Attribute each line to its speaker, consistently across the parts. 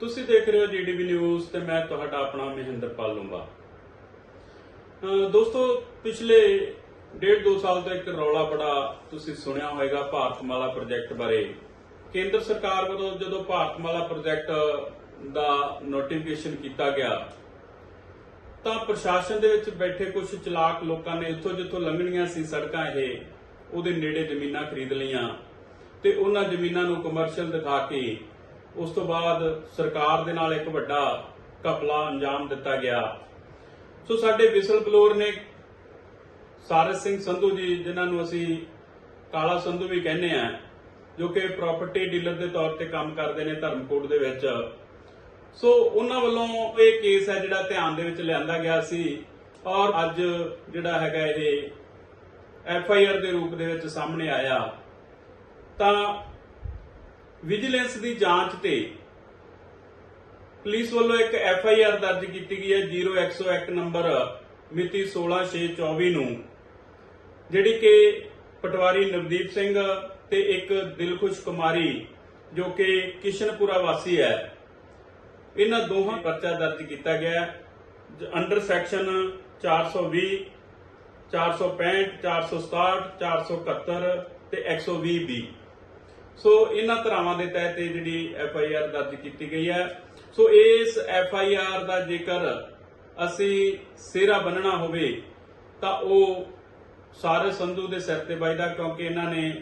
Speaker 1: ਤੁਸੀਂ ਦੇਖ ਰਹੇ ਹੋ ਜੀਡੀਬੀ ਨਿਊਜ਼ ਤੇ ਮੈਂ ਤੁਹਾਡਾ ਆਪਣਾ ਮਹਿੰਦਰਪਾਲ ਲੂੰਬਾ ਦੋਸਤੋ, ਪਿਛਲੇ ਡੇਢ ਦੋ ਸਾਲ ਤੋਂ ਇੱਕ ਰੌਲਾ ਬੜਾ ਤੁਸੀਂ ਸੁਣਿਆ ਹੋਵੇਗਾ ਭਾਰਤਮਾਲਾ ਪ੍ਰੋਜੈਕਟ ਬਾਰੇ। ਕੇਂਦਰ ਸਰਕਾਰ ਵੱਲੋਂ ਜਦੋਂ ਭਾਰਤਮਾਲਾ ਪ੍ਰੋਜੈਕਟ ਦਾ ਨੋਟੀਫਿਕੇਸ਼ਨ ਕੀਤਾ ਗਿਆ, ਤਾਂ ਪ੍ਰਸ਼ਾਸਨ ਦੇ ਵਿੱਚ ਬੈਠੇ ਕੁਝ ਚਲਾਕ ਲੋਕਾਂ ਨੇ ਇੱਥੋਂ ਜਿੱਥੋਂ ਲੰਘਣੀਆਂ ਸੀ ਸੜਕਾਂ ਇਹ, ਉਹਦੇ ਨੇੜੇ ਜ਼ਮੀਨਾਂ ਖਰੀਦ ਲਈਆਂ ਤੇ ਉਹਨਾਂ ਜ਼ਮੀਨਾਂ ਨੂੰ ਕਮਰਸ਼ੀਅਲ ਦਿਖਾ ਕੇ ਉਸ ਤੋਂ ਬਾਅਦ ਸਰਕਾਰ ਦੇ ਨਾਲ ਇੱਕ ਵੱਡਾ ਘਪਲਾ ਅੰਜਾਮ ਦਿੱਤਾ ਗਿਆ। ਸੋ ਸਾਡੇ ਵਿਸਲ ਬਲੋਰ ਨੇ ਸਾਰਸ ਸਿੰਘ ਸੰਧੂ ਜੀ, ਜਿਨ੍ਹਾਂ ਨੂੰ ਅਸੀਂ ਕਾਲਾ ਸੰਧੂ ਵੀ ਕਹਿੰਦੇ ਆ ਜੋ ਕਿ ਪ੍ਰਾਪਰਟੀ ਡੀਲਰ ਦੇ ਤੌਰ ਤੇ ਕੰਮ ਕਰਦੇ ਨੇ ਧਰਮਕੋਟ ਦੇ ਵਿੱਚ। ਸੋ ਉਹਨਾਂ ਵੱਲੋਂ ਇਹ ਕੇਸ ਹੈ ਜਿਹੜਾ ਧਿਆਨ ਦੇ ਵਿੱਚ ਲਿਆਂਦਾ ਗਿਆ ਸੀ ਔਰ ਅੱਜ ਜਿਹੜਾ ਹੈਗਾ ਇਹ ਐਫ ਆਈ ਆਰ ਦੇ ਰੂਪ ਦੇ ਵਿੱਚ ਸਾਹਮਣੇ ਆਇਆ। ਤਾਂ ਵਿਜੀਲੈਂਸ ਦੀ ਜਾਂਚ ਤੇ ਪੁਲਿਸ ਵੱਲੋਂ ਇੱਕ ਐਫ ਆਈ ਆਰ ਦਰਜ ਕੀਤੀ ਗਈ ਹੈ 0101 ਨੰਬਰ ਮਿਤੀ 16624 ਨੂੰ, ਜਿਹੜੀ ਕਿ ਪਟਵਾਰੀ ਨਵਦੀਪ ਸਿੰਘ ਤੇ ਇੱਕ ਦਿਲਖੁਸ਼ ਕੁਮਾਰੀ, ਜੋ ਕਿ ਕਿਸ਼ਨਪੁਰਾ ਵਾਸੀ ਹੈ। ਇਹਨਾਂ ਦੋਹਾਂ ਪਰਚਾ ਦਰਜ ਕੀਤਾ ਗਿਆ ਅੰਡਰ ਸੈਕਸ਼ਨ 420 465 467 471 ਤੇ 120 ਬੀ ਸੋ ਇਹਨਾਂ ਧਰਾਵਾਂ ਦੇ ਤਹਿਤ ਇਹ ਜਿਹੜੀ ਐਫ ਆਈ ਆਰ ਦਰਜ ਕੀਤੀ ਗਈ ਹੈ। ਸੋ ਇਸ ਐਫ ਆਈ ਆਰ ਦਾ ਜੇਕਰ ਅਸੀਂ ਸਿਹਰਾ ਬੰਨਣਾ ਹੋਵੇ, ਤਾਂ ਉਹ ਸਾਰੇ ਸੰਧੂ ਦੇ ਸਿਰ ਤੇ ਵੱਜਦਾ ਕਿਉਂਕਿ ਇਹਨਾਂ ਨੇ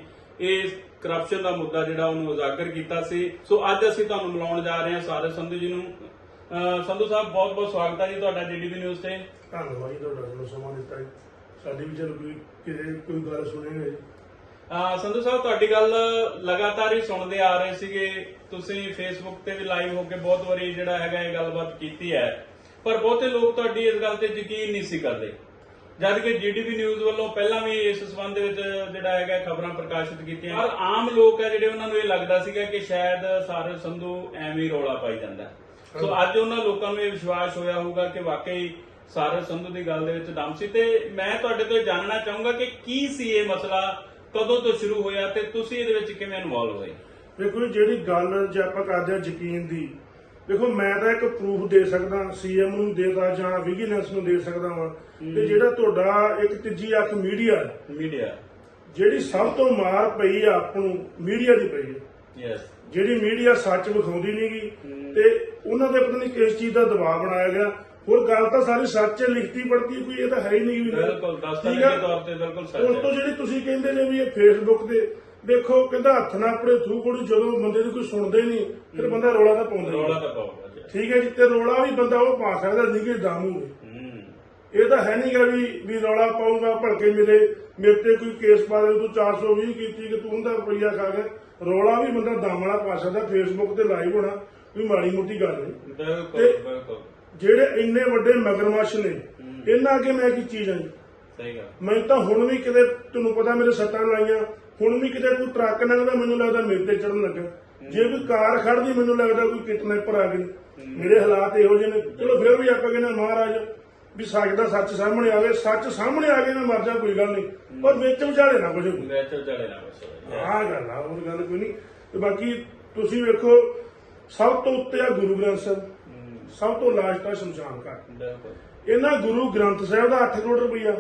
Speaker 1: ਇਹ ਕਰਪਸ਼ਨ ਦਾ ਮੁੱਦਾ ਜਿਹੜਾ ਉਹਨੂੰ ਉਜਾਗਰ ਕੀਤਾ ਸੀ। ਸੋ ਅੱਜ ਅਸੀਂ ਤੁਹਾਨੂੰ ਮਿਲਾਉਣ ਜਾ ਰਹੇ ਹਾਂ ਸਾਰੇ ਸੰਧੂ ਜੀ ਨੂੰ। ਸੰਧੂ ਸਾਹਿਬ ਬਹੁਤ ਬਹੁਤ ਸਵਾਗਤ ਹੈ ਜੀ ਤੁਹਾਡਾ ਜੀਡੀਪੀ ਨਿਊਜ਼ ਤੇ।
Speaker 2: ਧੰਨਵਾਦ ਜੀ ਤੁਹਾਡਾ ਸਮਾਂ ਦਿੱਤਾ ਜੀ। ਸਾਡੀ ਵੀ ਚਲੋ ਕੋਈ ਕਿਤੇ ਕੋਈ ਗੱਲ ਸੁਣੇਗਾ ਜੀ
Speaker 1: ਸੰਧੂ ਸਾਹਿਬ, ਤੁਹਾਡੀ ਗੱਲ ਲਗਾਤਾਰ ਹੀ ਸੁਣਦੇ ਆ ਰਹੇ ਸੀਗੇ। ਤੁਸੀਂ ਫੇਸਬੁੱਕ ਤੇ ਵੀ ਲਾਈਵ ਹੋ ਕੇ ਬਹੁਤ ਵਾਰੀ ਜਿਹੜਾ ਹੈਗਾ ਇਹ ਗੱਲਬਾਤ ਕੀਤੀ ਹੈ। ਪਰ ਬਹੁਤੇ ਲੋਕ ਤੁਹਾਡੀ ਇਸ ਗੱਲ ਤੇ ਯਕੀਨ ਨਹੀਂ ਸੀ ਕਰਦੇ। ਜਦ ਕਿ ਜੀਡੀਪੀ ਨਿਊਜ਼ ਵੱਲੋਂ ਪਹਿਲਾਂ ਵੀ ਇਸ ਸੰਬੰਧ ਵਿੱਚ ਜਿਹੜਾ ਹੈਗਾ ਖਬਰਾਂ ਪ੍ਰਕਾਸ਼ਿਤ ਕੀਤੀਆਂ। ਪਰ ਆਮ ਲੋਕ ਹੈ ਜਿਹੜੇ ਉਹਨਾਂ ਨੂੰ ਇਹ ਲੱਗਦਾ ਸੀਗਾ ਕਿ ਸ਼ਾਇਦ ਸਾਰੇ ਸੰਧੂ ਐਵੇਂ ਹੀ ਰੌਲਾ ਪਾਈ ਜਾਂਦਾ। ਸੋ ਅੱਜ ਉਹਨਾਂ ਲੋਕਾਂ ਨੂੰ ਇਹ ਵਿਸ਼ਵਾਸ ਹੋਇਆ ਹੋਊਗਾ ਕਿ ਵਾਕਈ ਸਾਰੇ ਸੰਧੂ ਦੀ ਗੱਲ ਦੇ ਵਿੱਚ ਦਮ ਸੀ। ਤੇ ਮੈਂ ਤੁਹਾਡੇ ਤੋਂ ਇਹ ਜਾਣਨਾ ਚਾਹੂੰਗਾ ਕਿ ਕੀ ਸੀ ਇਹ ਮਸਲਾ ਕਦੋਂ ਤੋਂ ਸ਼ੁਰੂ ਹੋਇਆ ਤੇ ਤੁਸੀਂ ਇਹਦੇ ਵਿੱਚ ਕਿਵੇਂ ਇਨਵੋਲਵ ਹੋਏ?
Speaker 2: ਵੇਖੋ ਜੀ, ਜਿਹੜੀ ਗੱਲ ਜੇ ਆਪਾਂ ਕਰਦੇ ਹਾਂ ਯਕੀਨ ਦੀ ਦੇਖੋ ਮੈਂ ਤਾਂ ਇੱਕ ਪ੍ਰੂਫ ਦੇ ਸਕਦਾ ਸੀਐਮ ਨੂੰ ਦੇਦਾ ਜਾਂ ਵਿਜੀਲੈਂਸ ਨੂੰ ਦੇ ਸਕਦਾ ਵਾਂ। ਤੇ ਜਿਹੜਾ ਤੁਹਾਡਾ ਇੱਕ ਤੀਜੀ ਅੱਖ ਮੀਡੀਆ
Speaker 1: ਮੀਡੀਆ
Speaker 2: ਜਿਹੜੀ ਸਭ ਤੋਂ ਮਾਰ ਪਈ ਆ ਆਪ ਨੂੰ ਮੀਡੀਆ ਦੀ ਪਈ ਹੈ
Speaker 1: ਯੈਸ
Speaker 2: ਜਿਹੜੀ ਮੀਡੀਆ ਸੱਚ ਵਿਖਾਉਂਦੀ ਨਹੀਂਗੀ ਤੇ ਉਹਨਾਂ ਦੇ ਪਤਾ ਨਹੀਂ ਕਿਸ ਚੀਜ਼ ਦਾ ਦਬਾਅ ਬਣਾਇਆ ਗਿਆ। ਹੋਰ ਗੱਲ ਤਾਂ ਸਾਰੀ ਸੱਚ ਹੈ ਲਿਖਤੀ ਪੜਤੀ ਕੋਈ ਇਹ ਤਾਂ ਹੈ ਹੀ ਨਹੀਂ ਵੀ
Speaker 1: ਬਿਲਕੁਲ ਦਸਤਾਵੇਜ਼ੀ
Speaker 2: ਆ?
Speaker 1: ਤੌਰ ਤੇ ਬਿਲਕੁਲ
Speaker 2: ਉਸ
Speaker 1: ਸੱਚ
Speaker 2: ਤੋਂ
Speaker 1: ਹੈ
Speaker 2: ਜਿਹੜੀ ਤੁਸੀਂ ਕਹਿੰਦੇ ਨੇ ਵੀ ਇਹ ਫੇਸਬੁੱਕ ਤੇ ਦੇਖੋ ਕਹਿੰਦਾ ਹੱਥ ਨਾ ਆਪਣੇ ਥੂ ਕੋਲ ਜਦੋਂ ਬੰਦੇ ਨੂੰ ਕੋਈ ਸੁਣਦਾ ਹੀ ਨਹੀਂ ਫਿਰ ਬੰਦਾ ਰੋਲਾ ਤਾਂ ਪਾਉਂਦਾ
Speaker 1: ਰੌਲਾ। ਤਾਂ ਜੀ
Speaker 2: ਠੀਕ ਹੈ ਜੀ ਤੇ ਰੋਲਾ ਵੀ ਬੰਦਾ ਉਹ ਪਾ ਸਕਦਾ ਨਿੱਕੇ ਦਾਮੂ ਨੇ
Speaker 1: ਹੂੰ।
Speaker 2: ਇਹ ਤਾਂ ਹੈ ਨਹੀਂਗਾ ਵੀ ਵੀ ਰੌਲਾ ਪਾਉਂਗਾ ਭਲਕੇ ਮੇਰੇ ਮੇਰੇ ਤੇ ਕੋਈ ਕੇਸ ਪਾ ਦੇ ਤੂੰ 420 ਕੀਤੀ ਕਿ ਤੂੰ ਉਹਦਾ ਰੁਪਈਆ ਖਾ ਗਿਆ। ਰੌਲਾ ਵੀ ਬੰਦਾ ਦਮ ਵਾਲਾ ਪਾ ਸਕਦਾ ਫੇਸਬੁੱਕ ਤੇ ਲਾਈਵ ਹੋਣਾ ਕੋਈ ਮਾੜੀ ਮੋਟੀ ਗੱਲ ਨਹੀਂ
Speaker 1: ਬਿਲਕੁਲ
Speaker 2: ਤੇ-
Speaker 1: ਬਿਲਕੁਲ।
Speaker 2: ਜਿਹੜੇ ਇੰਨੇ ਵੱਡੇ ਮਗਰਮੱਛ ਨੇ ਇਹਨਾਂ ਅੱਗੇ ਮੈਂ ਕੀ ਚੀਜ਼ ਜੀ
Speaker 1: ਸਹੀ ਗੱਲ।
Speaker 2: ਮੈਂ ਤਾਂ ਹੁਣ ਵੀ ਕਿਤੇ ਤੁਹਾਨੂੰ ਪਤਾ ਮੇਰੇ ਸੱਟਾਂ ਲਾਈਆਂ ਹੁਣ ਵੀ ਕਿਤੇ ਕੋਈ ਟਰੱਕ ਲੰਘਦਾ ਮੈਨੂੰ ਲੱਗਦਾ ਮੇਰੇ ਤੇ ਚੜਨ ਲੱਗਾ। ਜੇ ਕੋਈ ਕਾਰ ਖੜਦੀ ਮੈਨੂੰ ਲੱਗਦਾ ਕੋਈ ਕਿਡਨੈਪਰ ਆ ਗਈ। ਮੇਰੇ ਹਾਲਾਤ ਇਹੋ ਜਿਹੇ ਨੇ। ਚਲੋ ਫਿਰ ਵੀ ਆਪਾਂ ਕਹਿੰਦੇ ਮਹਾਰਾਜ ਵੀ ਦਾ ਸੱਚ ਸਾਹਮਣੇ ਆਵੇ ਸੱਚ ਸਾਹਮਣੇ ਆ ਕੇ ਮੈਂ ਮਰ ਜਾ ਕੋਈ ਗੱਲ ਨਹੀਂ। ਪਰ ਵਿੱਚ ਵਿਚਾਲੇ ਨਾ ਕੁਝ।
Speaker 1: ਵਿੱਚ ਚੜੇ ਨਾ ਬਸ
Speaker 2: ਆਹ ਗੱਲ ਆ ਹੋਰ ਗੱਲ ਕੋਈ ਨਹੀਂ। ਤੇ ਬਾਕੀ ਤੁਸੀਂ ਵੇਖੋ ਸਭ ਤੋਂ ਉੱਤੇ ਆ ਗੁਰੂ ਗ੍ਰੰਥ ਸਾਹਿਬ। ਸਭ ਤੋਂ ਲਾਸਟ ਆ ਸ਼ਮਸ਼ਾਨ ਘਾਟ ਇਹਨਾਂ ਗੁਰੂ ਗ੍ਰੰਥ ਸਾਹਿਬ ਦਾ 8 ਕਰੋੜ ਰੁਪਈਆ।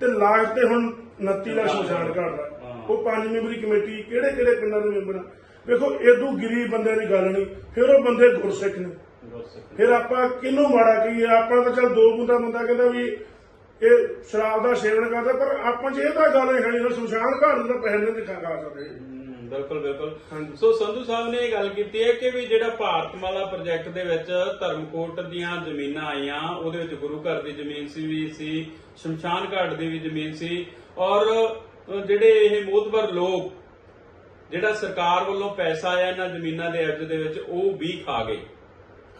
Speaker 2: ਤੇ ਲਾਸਟ ਤੇ ਹੁਣ 29 ਲੱਖ ਸ਼ਮਸ਼ਾਨ ਘਾਟ ਦਾ। ਉਹ ਪੰਜ ਮੈਂਬਰੀ ਕਮੇਟੀ ਕਿਹੜੇ ਕਿਹੜੇ ਪਿੰਡਾਂ ਦੇ ਮੈਂਬਰ ਆ? ਵੇਖੋ ਏਦੂ ਗਰੀਬ ਬੰਦੇ ਦੀ ਗੱਲ ਨਹੀਂ। ਫਿਰ ਉਹ ਬੰਦੇ ਗੁਰਸਿੱਖ ਨੇ। ਫਿਰ ਆਪਾਂ ਕਿਹਨੂੰ ਮਾੜਾ ਕਹੀਏ? ਆਪਾਂ ਤਾਂ ਚਲ ਦੋ ਬੁੰਦਾ ਬੰਦਾ ਕਹਿੰਦਾ ਵੀ ਇਹ ਸ਼ਰਾਬ ਦਾ ਸੇਵਨ ਕਰਦਾ ਪਰ ਆਪਾਂ ਜੇ ਇਹ ਤਾਂ ਗੱਲ ਹੈ ਨਹੀਂ ਸ਼ਮਸ਼ਾਨ ਘਾਟ ਦਾ ਪਹਿਲੇ ਨਹੀਂ ਖਾ ਸਕਦੇ।
Speaker 1: ਬਿਲਕੁਲ ਬਿਲਕੁਲ। ਸੋ ਸੰਧੂ ਸਾਹਿਬ ਨੇ ਇਹ ਗੱਲ ਕੀਤੀ ਹੈ ਕਿ ਵੀ ਜਿਹੜਾ ਭਾਰਤਮਾਲਾ ਪ੍ਰੋਜੈਕਟ ਦੇ ਵਿੱਚ ਧਰਮਕੋਟ ਦੀਆਂ ਜ਼ਮੀਨਾਂ ਆਈਆਂ ਉਹਦੇ ਵਿੱਚ ਗੁਰੂ ਘਰ ਦੀ ਜ਼ਮੀਨ ਸੀ ਵੀ ਸੀ ਸ਼ਮਸ਼ਾਨ ਘਾਟ ਦੀ ਵੀ ਜ਼ਮੀਨ ਸੀ ਔਰ ਜਿਹੜੇ ਇਹ ਮੋਤਬਰ ਲੋਕ ਜਿਹੜਾ ਸਰਕਾਰ ਵੱਲੋਂ ਪੈਸਾ ਆਇਆ ਇਹਨਾਂ ਜ਼ਮੀਨਾਂ ਦੇ ਅਰਜ਼ ਦੇ ਵਿੱਚ ਉਹ ਵੀ ਖਾ ਗਏ।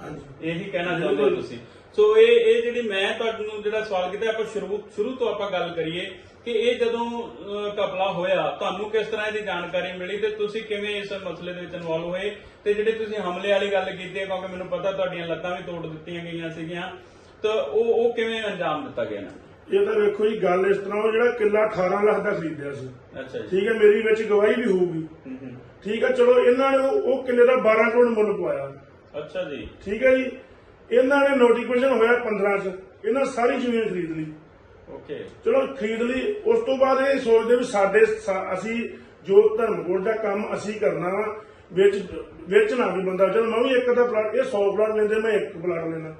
Speaker 2: ਹਾਂਜੀ।
Speaker 1: ਇਹੀ ਕਹਿਣਾ ਚਾਹੁੰਦੇ ਤੁਸੀਂ। ਸੋ ਇਹ ਇਹ ਜਿਹੜੀ ਮੈਂ ਤੁਹਾਨੂੰ ਜਿਹੜਾ ਸਵਾਲ ਕੀਤਾ ਆਪਾਂ ਸ਼ੁਰੂ ਸ਼ੁਰੂ ਤੋਂ ਆਪਾਂ ਗੱਲ ਕਰੀਏ ਕਿ ਇਹ ਜਦੋਂ ਘਪਲਾ ਹੋਇਆ ਤੁਹਾਨੂੰ ਕਿਸ ਤਰ੍ਹਾਂ ਇਹਦੀ ਜਾਣਕਾਰੀ ਮਿਲੀ ਤੇ ਤੁਸੀਂ ਕਿਵੇਂ ਇਸ ਮਸਲੇ ਦੇ ਵਿੱਚ ਇਨਵੋਲਵ ਹੋਏ ਤੇ ਜਿਹੜੇ ਤੁਸੀਂ ਹਮਲੇ ਵਾਲੀ ਗੱਲ ਕੀਤੀ ਹੈ ਕਿਉਂਕਿ ਮੈਨੂੰ ਪਤਾ ਤੁਹਾਡੀਆਂ ਲੱਤਾਂ ਵੀ ਤੋੜ ਦਿੱਤੀਆਂ ਗਈਆਂ ਸੀਗੀਆਂ ਤਾਂ ਉਹ ਉਹ ਕਿਵੇਂ ਅੰਜਾਮ ਦਿੱਤਾ ਗਿਆ ਨਾ?
Speaker 2: ਇਹ ਤਾਂ ਵੇਖੋ ਜੀ ਗੱਲ ਇਸ ਤਰ੍ਹਾਂ ਉਹ ਜਿਹੜਾ ਕਿੱਲਾ 18 ਲੱਖ ਦਾ ਖਰੀਦਿਆ ਸੀ।
Speaker 1: ਅੱਛਾ ਜੀ।
Speaker 2: ਠੀਕ ਹੈ ਮੇਰੀ ਵਿੱਚ ਗਵਾਹੀ ਵੀ ਹੋਊਗੀ। ਠੀਕ ਹੈ ਚਲੋ ਇਹਨਾਂ ਨੇ ਉਹ ਉਹ ਕਿੱਲੇ ਦਾ 12 ਕਰੋੜ ਮੁੱਲ ਪਵਾਇਆ।
Speaker 1: ਅੱਛਾ ਜੀ।
Speaker 2: ਠੀਕ ਹੈ ਜੀ ਇਹਨਾਂ ਨੇ ਨੋਟੀਫਿਕੇਸ਼ਨ ਹੋਇਆ 15 ਚ ਇਹਨਾਂ ਸਾਰੀ ਜ਼ਮੀਨ ਖਰੀਦ ਲਈ।
Speaker 1: ਓਕੇ
Speaker 2: ਚਲੋ ਖਰੀਦ ਲਈ। ਉਸ ਤੋਂ ਬਾਅਦ ਇਹ ਸੋਚਦੇ ਵੀ ਸਾਡੇ ਸਾ- ਅਸੀਂ ਜੋ ਧਰਮਕੋਟ ਦਾ ਕੰਮ ਅਸੀਂ ਕਰਨਾ ਵਾ ਵਿੱਚ ਵਿੱਚ ਨਾ ਵੀ ਬੰਦਾ ਚਲ ਮੈਂ ਵੀ ਇੱਕ ਦਾ ਪਲਾਟ ਇਹ 100 ਪਲਾਟ ਲੈਂਦੇ ਮੈਂ ਇੱਕ ਪਲਾਟ ਲੈਣਾ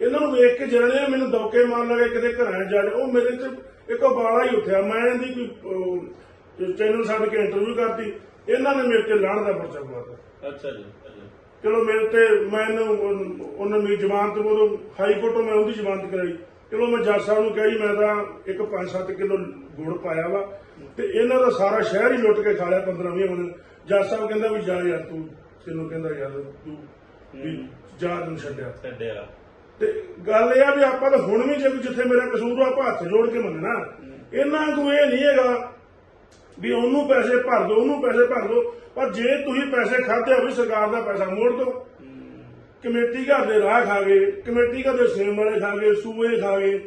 Speaker 2: ਇਹਨਾਂ ਨੂੰ ਵੇਖ ਕੇ ਜਣੇ ਮੈਨੂੰ ਦੌਕੇ ਮਾਰ ਲਗੇ ਕਿਤੇ ਘਰਾਂ 'ਚ ਜਾ ਉਹ ਮੇਰੇ ਚ ਇੱਕ ਬਾਲਾ ਹੀ ਉੱਠਿਆ। ਮੈਂ ਇਹਦੀ ਕੋਈ ਚੈਨਲ ਛੱਡ ਕੇ ਇੰਟਰਵਿਊ ਕਰਤੀ। ਇਹਨਾਂ ਨੇ ਮੇਰੇ ਤੇ ਲਾਣ ਦਾ ਪਰਚਾ ਪਾਤਾ
Speaker 1: ਅੱਛਾ ਜੀ ਅੱਛਾ।
Speaker 2: ਚਲੋ ਮੇਰੇ ਤੇ ਮੈਨੂੰ ਉਹ- ਉਹਨਾਂ ਮੇਰੀ ਜ਼ਮਾਨਤ ਉਦੋਂ ਹਾਈ ਕੋਰਟ ਮੈਂ ਉਹਦੀ ਜ਼ਮਾਨਤ ਕਰਾਈ। ਚਲੋ ਮੈਂ ਜੱਜ ਸਾਹਿਬ ਨੂੰ ਕਿਹਾ ਜੀ ਮੈਂ ਤਾਂ ਇੱਕ 5-7 ਕਿਲੋ ਗੁੜ ਪਾਇਆ ਵਾ ਤੇ ਇਹਨਾਂ ਦਾ ਸਾਰਾ ਸ਼ਹਿਰ ਹੀ ਲੁੱਟ ਕੇ ਖਾ ਲਿਆ 15-20 ਬੰਦੇ ਜੱਜ ਸਾਹਿਬ ਕਹਿੰਦਾ ਵੀ ਜਾ ਯਾਰ ਤੂੰ ਤੈਨੂੰ ਕਹਿੰਦਾ ਯਾਰ ਤੂੰ ਵੀ ਜਾ ਤੈਨੂੰ ਛੱਡਿਆ।
Speaker 1: ਛੱਡਿਆ।
Speaker 2: ਤੇ ਗੱਲ ਇਹ ਆ ਵੀ ਆਪਾਂ ਤਾਂ ਹੁਣ ਵੀ ਜੇ ਜਿੱਥੇ ਮੇਰਾ ਕਸੂਰ ਆ ਆਪਾਂ ਹੱਥ ਜੋੜ ਕੇ ਮੰਨਣਾ। ਇਹਨਾਂ ਨੂੰ ਇਹ ਨਹੀਂ ਹੈਗਾ ਵੀ ਉਹਨੂੰ ਪੈਸੇ ਭਰ ਦਿਓ ਉਹਨੂੰ ਪੈਸੇ ਭਰ ਦਿਓ ਪਰ ਜੇ ਤੁਸੀਂ ਪੈਸੇ ਖਾਦੇ ਹੋਵੇ ਸਰਕਾਰ ਦਾ ਪੈਸਾ ਮੋੜ ਦਿਓ। ਕਮੇਟੀ ਘਰ ਦੇ ਰਾਹ ਖਾ ਗਏ ਕਮੇਟੀ ਘਰ ਦੇ ਸੇਮ ਵਾਲੇ ਖਾ ਗਏ ਸੂਏ ਖਾ ਗਏ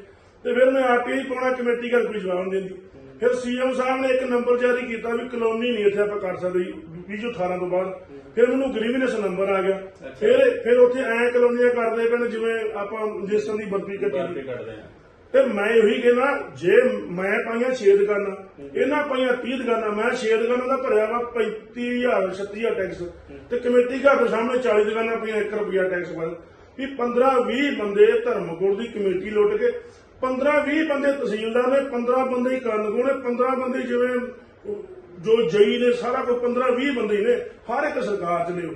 Speaker 2: ਤੇ ਫਿਰ ਮੈਂ ਆ ਕੇ ਹੀ ਪਾਉਣਾ ਕਮੇਟੀ ਘਰ ਕੋਈ ਜਵਾਬ ਨਹੀਂ ਦਿੰਦੀ। ਫਿਰ ਸੀਐਮ ਸਾਹਿਬ ਨੇ ਇੱਕ ਨੰਬਰ ਜਾਰੀ ਕੀਤਾ ਵੀ ਕਲੋਨੀ ਨਹੀਂ ਇੱਥੇ ਆਪਾਂ ਕਰ ਸਕਦੇ 2018 ਤੋਂ ਬਾਅਦ। ਫਿਰ ਮੈਨੂੰ ਗ੍ਰੀਵਨੈਸ ਨੰਬਰ ਆ ਗਿਆ। ਫਿਰ ਫਿਰ ਉੱਥੇ ਐ ਕਲੋਨੀਆਂ ਕਰਦੇ ਨੇ ਜਿਵੇਂ ਆਪਾਂ ਜਿਸਮ ਦੀ ਬਰਫੀ ਕੱਟੀ।
Speaker 1: ਕੱਢਦੇ ਆ।
Speaker 2: ਤੇ ਮੈਂ ਉਹੀ ਕਹਿੰਦਾ ਜੇ ਮੈਂ ਪਾਈਆਂ 6 ਦੁਕਾਨਾਂ ਇਹਨਾਂ ਪਾਈਆਂ 30 ਦੁਕਾਨਾਂ ਮੈਂ 6 ਦੁਕਾਨਾਂ ਦਾ ਭਰਿਆ ਵਾ 35000 36000 ਟੈਕਸ ਤੇ ਕਮੇਟੀ ਘਰ ਦੇ ਸਾਹਮਣੇ 40 ਦੁਕਾਨਾਂ ਪਈਆਂ 1 ਰੁਪਿਆ ਟੈਕਸ ਵੱਧ ਵੀ 15 20 ਬੰਦੇ ਧਰਮਕੋਟ ਦੀ ਕਮੇਟੀ ਲੁੱਟ ਕੇ 15 20 ਬੰਦੇ ਤਹਿਸੀਲਦਾਰ ਨੇ 15 ਬੰਦੇ ਹੀ ਕਾਨੂੰਗੋ ਨੇ 15 ਬੰਦੇ ਜਿਵੇਂ ਜੋ ਜਈ ਨੇ ਸਾਰਾ ਕੁਝ 15 20 ਬੰਦੇ ਨੇ ਹਰ ਇੱਕ ਸਰਕਾਰ ਚ ਨੇ।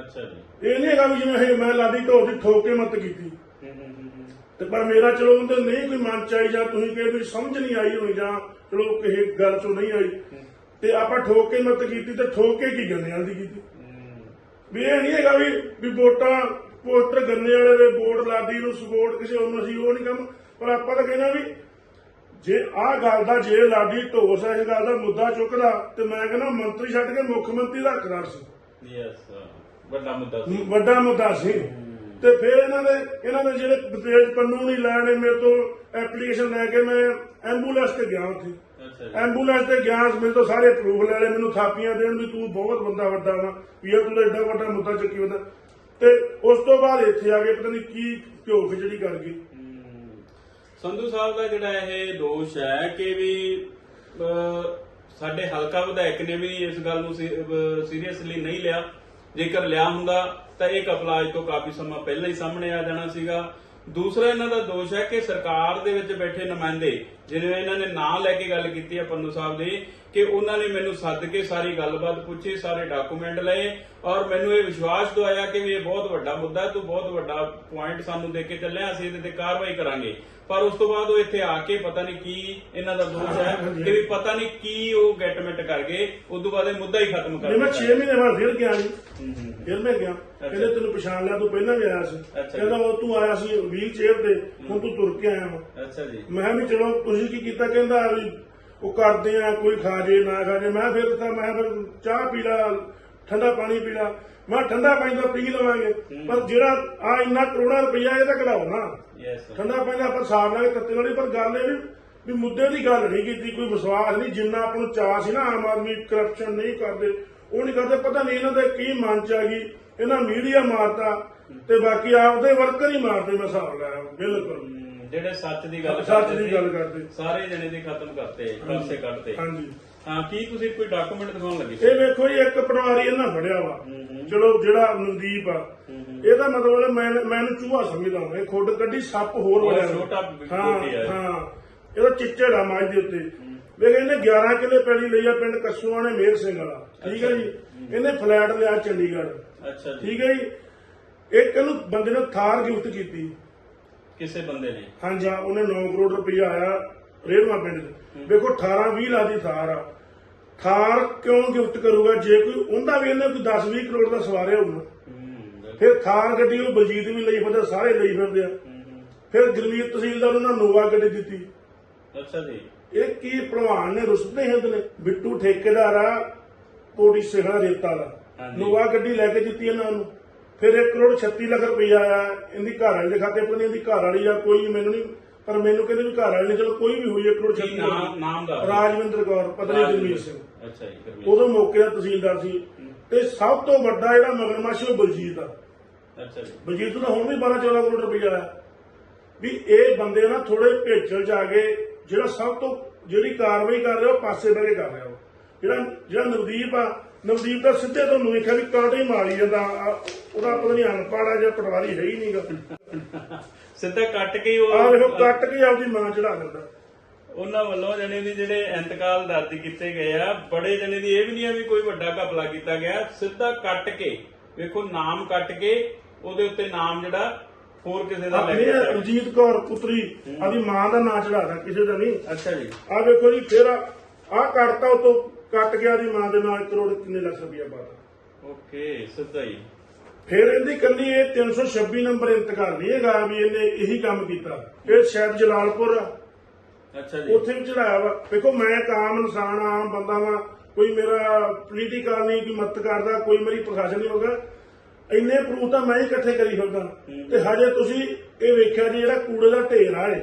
Speaker 1: ਅੱਛਾ ਜੀ
Speaker 2: ਇਹ ਨਹੀਂ ਹੈਗਾ ਵੀ ਜਿਵੇਂ ਇਹ ਮੈਂ ਲਾਦੀ ਢੋਹ ਦੀ ਠੋਕ ਕੇ ਮਤ ਕੀਤੀ। ਤੇ ਪਰ ਮੇਰਾ ਚਲੋ ਉਹਦੇ ਨਹੀਂ ਕੋਈ ਮਨ ਚ ਆਈ ਜਾਂ ਤੁਸੀਂ ਕਹੇ ਵੀ ਸਮਝ ਨਹੀਂ ਆਈ ਹੋਣੀ ਜਾਂ ਚਲੋ ਕਿਸੇ ਗੱਲ ਚੋਂ ਨਹੀਂ ਆਈ। ਤੇ ਆਪਾਂ ਠੋਕ ਕੇ ਮਤ ਕੀਤੀ ਤੇ ਠੋਕ ਕੇ ਕੀ ਗੰਨੇ ਵਾਲੀ ਕੀਤੀ। ਵੀ ਇਹ ਨਹੀਂ ਹੈਗਾ ਵੀ ਵੀ ਵੋਟਾਂ ਪੋਸਟਰ ਗੰਨੇ ਵਾਲੇ ਦੇ ਵੋਟ ਲਾਦੀ ਨੂੰ ਸਪੋਰਟ ਕਿਸੇ ਹੋਰ ਨੂੰ ਉਹ ਨਹੀਂ ਕੰਮ। ਪਰ ਆਪਾਂ ਤਾਂ ਕਹਿੰਦਾ ਵੀ ਜੇ ਆਹ ਗੱਲ ਦਾ ਜੇ ਲਾਡੀ ਢੋਸ ਇਸ ਗੱਲ ਦਾ ਮੁੱਦਾ ਚੁੱਕਦਾ ਤੇ ਮੈਂ ਕਹਿੰਦਾ ਮੰਤਰੀ ਛੱਡ ਕੇ ਮੁੱਖ ਮੰਤਰੀ ਦਾ ਹੱਕਦਾਰ ਸੀ।
Speaker 1: ਯੈਸ ਵੱਡਾ ਮੁੱਦਾ ਸੀ।
Speaker 2: ਵੱਡਾ ਮੁੱਦਾ ਸੀ। ਤੇ ਫਿਰ ਇਹਨਾਂ ਦੇ ਇਹਨਾਂ ਦੇ ਜਿਹੜੇ ਤੇਜ ਪੰਨੂ ਨਹੀਂ ਲੈਣੇ ਮੇਰੇ ਤੋਂ ਐਪਲੀਕੇਸ਼ਨ ਲੈ ਕੇ ਮੈਂ ਐਂਬੂਲੈਂਸ ਤੇ ਗਿਆ ਉੱਥੇ। ਐਂਬੂਲੈਂਸ ਤੇ ਗਿਆ ਮੇਰੇ ਤੋਂ ਸਾਰੇ ਪ੍ਰੂਫ ਲੈ ਲਏ ਮੈਨੂੰ ਥਾਪੀਆਂ ਦੇਣ ਵੀ ਤੂੰ ਬਹੁਤ ਬੰਦਾ ਵੱਡਾ ਵਾ ਵੀ ਇਹ ਤੂੰ ਤਾਂ ਐਡਾ ਵੱਡਾ ਮੁੱਦਾ ਚੱਕੀ ਬੰਦਾ ਤੇ ਉਸ ਤੋਂ ਬਾਅਦ ਇੱਥੇ ਆ ਕੇ ਪਤਾ ਨਹੀਂ ਕੀ ਘਿਓ ਖਿਚੜੀ ਕਰ ਗਈ।
Speaker 1: ਸੰਧੂ ਸਾਹਿਬ ਦਾ ਜਿਹੜਾ ਇਹ ਦੋਸ਼ ਹੈ ਕਿ ਵੀ ਸਾਡੇ ਹਲਕਾ ਵਿਧਾਇਕ ਨੇ ਵੀ ਇਸ ਗੱਲ ਨੂੰ ਸੀਰੀਅਸਲੀ ਨਹੀਂ ਲਿਆ। ਜੇਕਰ ਲਿਆ ਹੁੰਦਾ ਤਾਂ ਇਹ ਕਪਲਾ ਅੱਜ ਤੋਂ ਕਾਫੀ ਸਮਾਂ ਪਹਿਲਾਂ ਹੀ ਸਾਹਮਣੇ ਆ ਜਾਣਾ ਸੀਗਾ। ਦੂਸਰਾ ਇਹਨਾਂ ਦਾ ਦੋਸ਼ ਹੈ ਕਿ ਸਰਕਾਰ ਦੇ ਵਿੱਚ ਬੈਠੇ ਨੁਮਾਇੰਦੇ ਜਿਵੇਂ ਇਹਨਾਂ ਨੇ ਨਾਂ ਲੈ ਕੇ ਗੱਲ ਕੀਤੀ ਹੈ ਪੰਨੂ ਸਾਹਿਬ ਦੀ ਕਿ ਉਹਨਾਂ ਨੇ ਮੈਨੂੰ ਸੱਦ ਕੇ ਸਾਰੀ ਗੱਲਬਾਤ ਪੁੱਛੀ ਸਾਰੇ ਡਾਕੂਮੈਂਟ ਲਏ ਔਰ ਮੈਨੂੰ ਇਹ ਵਿਸ਼ਵਾਸ ਦਵਾਇਆ ਕਿ ਇਹ ਬਹੁਤ ਵੱਡਾ ਮੁੱਦਾ ਹੈ ਤੂੰ ਬਹੁਤ ਵੱਡਾ ਪੁਆਇੰਟ ਸਾਨੂੰ ਦੇ ਕੇ ਚੱਲਿਆ ਅਸੀਂ ਇਹਦੇ ਤੇ ਕਾਰਵਾਈ ਕਰਾਂਗੇ। ਪਰ ਉਸ ਤੋਂ ਬਾਅਦ ਉਹ ਇੱਥੇ ਆ ਕੇ ਪਤਾ ਨਹੀਂ ਕੀ ਇਹਨਾਂ ਦਾ ਦੋਸ਼ ਹੈ ਕਿ ਵੀ ਪਤਾ ਨਹੀਂ ਕੀ ਉਹ ਗੈਟਮੈਂਟ ਕਰ ਗਏ ਉਸ ਤੋਂ ਬਾਅਦ ਇਹ ਮੁੱਦਾ ਹੀ ਖਤਮ ਕਰ
Speaker 2: ਜੇ ਮੈਂ
Speaker 1: ਦਿੱਤਾ।
Speaker 2: 6 ਮਹੀਨੇ ਬਾਅਦ ਫਿਰ ਗਿਆ ਜੀ। ਫਿਰ ਮੈਂ ਗਿਆ। ਕਹਿੰਦੇ ਤੈਨੂੰ ਪਛਾਣ ਲਿਆ ਤੂੰ ਪਹਿਲਾਂ ਵੀ ਆਇਆ ਸੀ।
Speaker 1: ਅੱਛਾ।
Speaker 2: ਕਹਿੰਦਾ ਉਹ ਤੂੰ ਆਇਆ ਸੀ ਵੀਲ ਚੇਅਰ ਤੇ ਹੁਣ ਤੂੰ ਤੁਰ ਕੇ ਆਇਆ ਵਾ।
Speaker 1: ਅੱਛਾ ਜੀ।
Speaker 2: ਮੈਂ ਵੀ ਚਲੋ ਤੁਸੀਂ ਕੀ ਕੀਤਾ? ਕਹਿੰਦਾ ਵੀ ਉਹ ਕਰਦੇ ਆ ਕੋਈ ਖਾ ਜੇ ਨਾ ਖਾ ਜੇ। ਮੈਂ ਫਿਰ ਤਾਂ ਮੈਂ ਫਿਰ ਚਾਹ ਪੀ ਲਾ ਠੰਡਾ ਪਾਣੀ ਪੀ ਲਾ। ਮੈਂ ਕਿਹਾ ਠੰਡਾ ਪਾਣੀ ਤਾਂ ਪੀ ਲਵਾਂਗੇ ਪਰ ਜਿਹੜਾ ਆ ਇੰਨਾ ਕਰੋੜਾ ਰੁਪਈਆ ਇਹ ਤਾਂ ਕਢਾਓ ਨਾ।
Speaker 1: ਯੈਸ
Speaker 2: ਠੰਡਾ ਪਾਣੀ ਦਾ ਆਪਾਂ ਸਾਰ ਲਾਂਗੇ ਤੱਤੇ ਨਾਲ ਹੀ, ਪਰ ਗੱਲ ਇਹ ਵੀ ਵੀ ਮੁੱਦੇ ਦੀ ਗੱਲ ਨਹੀਂ ਕੀਤੀ ਕੋਈ ਵਿਸ਼ਵਾਸ ਨਹੀਂ। ਜਿੰਨਾ ਆਪਾਂ ਨੂੰ ਚਾਹ ਸੀ ਨਾ ਆਮ ਆਦਮੀ ਕਰਪਸ਼ਨ ਨਹੀਂ ਕਰਦੇ ਉਹ ਨਹੀਂ ਕਰਦੇ ਪਤਾ ਨਹੀਂ ਇਹਨਾਂ ਦੇ ਕੀ ਮਨ ਚ ਆ ਗਈ ਇਹਨਾਂ ਮੀਡੀਆ ਮਾਰਤਾ ਤੇ ਬਾਕੀ ਆਪਦੇ ਵਰਕਰ ਹੀ ਮਾਰਦੇ ਮੈਂ ਹਿਸਾਬ ਲਾਇਆ ਬਿਲਕੁਲ।
Speaker 1: ਜਿਹੜੇ ਸੱਚ ਦੀ ਗੱਲ
Speaker 2: ਸੱਚ ਦੀ ਗੱਲ ਕਰਦੇ।
Speaker 1: ਸਾਰੇ ਜਣੇ ਦੇ ਖਤਮ ਕਰਤੇ ਪਾਸੇ ਕੱਢਤੇ।
Speaker 2: ਹਾਂਜੀ।
Speaker 1: ਹਾਂ ਕੀ ਤੁਸੀਂ ਕੋਈ ਡਾਕੂਮੈਂਟ ਦਿਖਾਉਣ ਲੱਗੇ
Speaker 2: ਇਹ ਵੇਖੋ ਜੀ ਇੱਕ ਪਟਵਾਰੀ ਇਹਨਾਂ ਫੜਿਆ ਵਾ। ਚਲੋ ਜਿਹੜਾ ਨਵਦੀਪ ਆ ਇਹਦਾ ਮਤਲਬ ਮੈਂ ਮੈਂ ਇਹਨੂੰ ਚੂਹਾ ਸਮਝਦਾ ਇਹ ਖੁੱਡ ਕੱਢੀ ਸੱਪ ਹੋਰ ਵੜਿਆ
Speaker 1: ਛੋਟਾ ਹਾਂ
Speaker 2: ਹੈ। ਇਹਦਾ ਚਿੱਚੜ ਆ ਮਾਝ ਦੇ ਉੱਤੇ। ਵੇਖ ਇਹਨੇ 11 ਕਿੱਲੇ ਪੈਲੀ ਲਈ ਆ ਪਿੰਡ ਕਸੂਆਂ ਨੇ ਮੇਰ ਸਿੰਘ ਵਾਲਾ। ਠੀਕ ਹੈ ਜੀ? ਇਹਨੇ ਫਲੈਟ ਲਿਆ ਚੰਡੀਗੜ੍ਹ।
Speaker 1: ਅੱਛਾ ਜੀ।
Speaker 2: ਠੀਕ ਹੈ ਜੀ? ਇੱਕ ਇਹਨੂੰ ਬੰਦੇ ਨੇ ਥਾਰ ਗਿਫਟ ਕੀਤੀ।
Speaker 1: ਕਿਸੇ ਬੰਦੇ ਨੇ?
Speaker 2: ਹਾਂਜੀ ਹਾਂ, ਉਹਨੇ 9 ਕਰੋੜ ਰੁਪਈਆ ਆਇਆ ਰੇੜਵਾ ਪਿੰਡ ਚ। ਵੇਖੋ 18 20 ਲੱਖ ਦੀ ਥਾਰ ਆ। ਥਾਰ ਕਿਉਂ ਗਿਫਟ ਕਰੂਗਾ? ਜੇ ਕੋਈ ਉਹਦਾ ਵੀ ਇਹਨੇ ਕੋਈ 10 20 ਕਰੋੜ ਦਾ ਸਵਾਰਿਆ ਹੋਊਗਾ। ਫਿਰ ਥਾਰ ਗੱਡੀ ਉਹ ਬਲਜੀਤ ਵੀ ਲਈ ਫਿਰਦੇ ਸਾਰੇ ਲਈ ਫਿਰਦੇ ਆ। ਫਿਰ ਗੁਰਮੀਤ ਤਹਿਸੀਲਦਾਰ ਉਹਨਾਂ ਨੋਵਾ ਗੱਡੀ ਦਿੱਤੀ।
Speaker 1: ਅੱਛਾ ਜੀ।
Speaker 2: ਇਹ ਕੀ ਭਲਵਾਨ ਨੇ ਰੁਸਦੇ ਹਿੰਦ ਨੇ ਬਿੱਟੂ ਠੇਕੇਦਾਰ ਆ ਕੋੜੀ ਸਿਖਾ ਰੇਤਾ ਦਾ। ਨੋਵਾ ਗੱਡੀ ਲੈ ਕੇ ਦਿੱਤੀ ਇਹਨਾਂ ਨੂੰ। ਫਿਰ 1 ਕਰੋੜ 36 ਲੱਖ ਰੁਪਈਆ ਆਇਆ। ਇਹਦੀ ਘਰ ਵਾਲੀ ਦੇ ਖਾਤੇ ਪਤਾ ਨਹੀਂ ਇਹਦੀ ਘਰ ਵਾਲੀ ਆ ਕੋਈ ਮੈਨੂੰ ਨਹੀਂ ਪਰ ਮੈਨੂੰ ਕਹਿੰਦੇ ਵੀ ਘਰ ਵਾਲੀ ਨੇ ਚਲੋ ਕੋਈ ਵੀ ਹੋਈ 1 ਕਰੋੜ
Speaker 1: ਕੀ
Speaker 2: 36
Speaker 1: ਨਾਮ
Speaker 2: ਲੱਖ
Speaker 1: ਨਾਮ ਦਾ
Speaker 2: ਰਾਜਵਿੰਦਰ ਕੌਰ ਪਤਨੀ ਗੁਰਮੀਤ ਸਿੰਘ।
Speaker 1: ਅੱਛਾ ਜੀ
Speaker 2: ਉਦੋਂ ਮੌਕੇ ਦਾ ਤਹਿਸੀਲਦਾਰ ਸੀ। ਤੇ ਸਭ ਤੋਂ ਵੱਡਾ ਜਿਹੜਾ ਮਗਰਮੱਛ ਉਹ ਬਲਜੀਤ ਆ।
Speaker 1: ਅੱਛਾ ਜੀ।
Speaker 2: ਬਲਜੀਤ ਨੂੰ ਤਾਂ ਹੁਣ ਵੀ 12 14 ਕਰੋੜ ਰੁਪਈਆ ਆਇਆ। ਵੀ ਇਹ ਬੰਦੇ ਨਾ ਥੋੜੇ ਚ ਆ ਗਏ। ਜਿਹੜਾ ਸਭ ਤੋਂ ਜਿਹੜੀ ਕਾਰਵਾਈ ਕਰ ਰਿਹਾ ਉਹ ਪਾਸੇ ਬਹਿ ਕੇ ਕਰ ਰਿਹਾ ਉਹ। ਜਿਹੜਾ ਜਿਹੜਾ ਨਵਦੀਪ ਆ ਨਵਦੀਪ ਦਾ ਸਿੱਧੇ ਤੁਹਾਨੂੰ ਵੇਖਿਆ ਵੀ ਕਾਂਟੇ ਹੀ ਮਾਰੀ ਜਾਂਦਾ ਉਹਦਾ ਪਤਾ ਨਹੀਂ ਅਨਪੜ੍ਹ ਆ ਜਾਂ ਪਟਵਾਰੀ ਹੈ ਹੀ ਨਹੀਂਗਾ।
Speaker 1: ਸਿੱਧਾ ਕੱਟ ਕੇ ਉਹ
Speaker 2: ਆ ਵੇਖੋ ਕੱਟ ਕੇ ਆਪਦੀ ਮਾਂ ਚੜਾ ਦਿੰਦਾ।
Speaker 1: ਉਹਨਾਂ ਵੱਲੋਂ ਜਣੇ ਦੀ ਜਿਹੜੇ ਇੰਤਕਾਲ ਦਰਜ ਕੀਤੇ ਗਏ ਆ ਬੜੇ ਜਣੇ ਦੀ ਇਹ ਵੀ ਨਹੀਂ ਆ ਵੀ ਕੋਈ ਵੱਡਾ ਘਪਲਾ ਕੀਤਾ ਗਿਆ ਸਿੱਧਾ ਕੱਟ ਕੇ ਵੇਖੋ ਨਾਮ ਕੱਟ ਕੇ ਉਹਦੇ ਉੱਤੇ ਨਾਮ ਜਿਹੜਾ ਹੋਰ ਕਿਸੇ ਦਾ ਲੈ
Speaker 2: ਆਪਣੀ
Speaker 1: ਕੇ ਆਇਆ।
Speaker 2: ਰਣਜੀਤ ਕੌਰ ਪੁੱਤਰੀ ਆਪਦੀ ਮਾਂ ਦਾ ਨਾਂ ਚੜਾਦਾ ਕਿਸੇ ਦਾ ਨਹੀਂ।
Speaker 1: ਅੱਛਾ ਜੀ।
Speaker 2: ਆ ਵੇਖੋ ਜੀ ਫਿਰ ਆ ਕੱਟਤਾ ਉਤੋਂ ਕੱਟ ਗਿਆ ਦੀ ਮਾਂ ਦੇ ਨਾਲ 1 ਕਰੋੜ ਕਿੰਨੇ ਲੱਖ ਰੁਪਇਆ ਪਾਤਾ
Speaker 1: ਓਕੇ ਸਿੱਧਾ ਹੀ
Speaker 2: ਫਿਰ ਇਹਦੀ ਕੱਲੀ ਇਹ 326 ਨੰਬਰ ਇੰਤਕਾਲ ਨਹੀਂ ਹੈਗਾ ਵੀ ਇਹਨੇ ਇਹੀ ਕੰਮ ਕੀਤਾ। ਇਹ ਸ਼ਾਇਦ ਜਲਾਲਪੁਰ ਆ।
Speaker 1: ਅੱਛਾ ਜੀ।
Speaker 2: ਉੱਥੇ ਵੀ ਚੜਾਇਆ ਵਾ। ਦੇਖੋ ਮੈਂ ਇੱਕ ਆਮ ਇਨਸਾਨ ਆ, ਆਮ ਬੰਦਾ ਵਾਂ। ਕੋਈ ਮੇਰਾ ਪੋਲੀਟੀਕਲ ਨਹੀਂ ਕੋਈ ਮਤ ਕਰਦਾ ਕੋਈ ਮੇਰੀ ਪ੍ਰਸ਼ਾਸਨ ਨਹੀਂ ਹੋਗਾ। ਇੰਨੇ ਪ੍ਰੂਫ ਤਾਂ ਮੈਂ ਹੀ ਇਕੱਠੇ ਕਰੀ ਫਿਰਦਾ। ਤੇ ਹਜੇ ਤੁਸੀਂ ਇਹ ਵੇਖਿਆ ਜੀ ਜਿਹੜਾ ਕੂੜੇ ਦਾ ਢੇਰ ਆ ਇਹ।